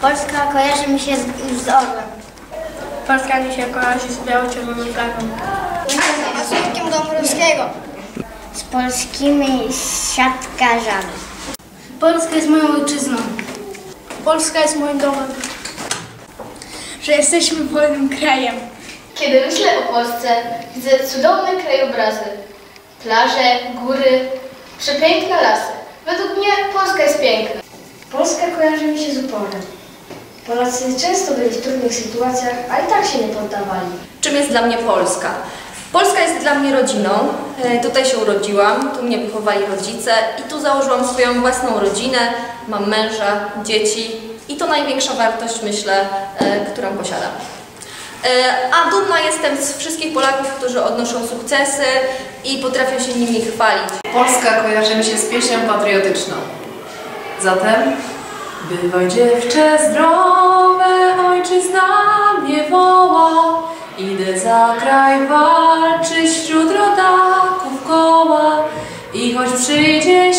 Polska kojarzy mi się z, z orłem. Polska mi się kojarzy z biało-czerwoną flagą. Z Jurkiem Dąbrowskiego. Z polskimi siatkarzami. Polska jest moją ojczyzną. Polska jest moim domem. Że jesteśmy wolnym krajem. Kiedy myślę o Polsce, widzę cudowne krajobrazy. Plaże, góry, przepiękne lasy. Według mnie Polska jest piękna. Polska kojarzy mi się z uporem. Polacy często byli w trudnych sytuacjach, a i tak się nie poddawali. Czym jest dla mnie Polska? Polska jest dla mnie rodziną. E, Tutaj się urodziłam, tu mnie wychowali rodzice i tu założyłam swoją własną rodzinę. Mam męża, dzieci i to największa wartość, myślę, e, którą posiadam. E, A dumna jestem z wszystkich Polaków, którzy odnoszą sukcesy i potrafią się nimi chwalić. Polska kojarzy mi się z pieśnią patriotyczną. Zatem Bywaj dziewczę zdrowe, ojczyzna mnie woła. Idę za kraj walczyć wśród rodaków koła. I choć przyjdzie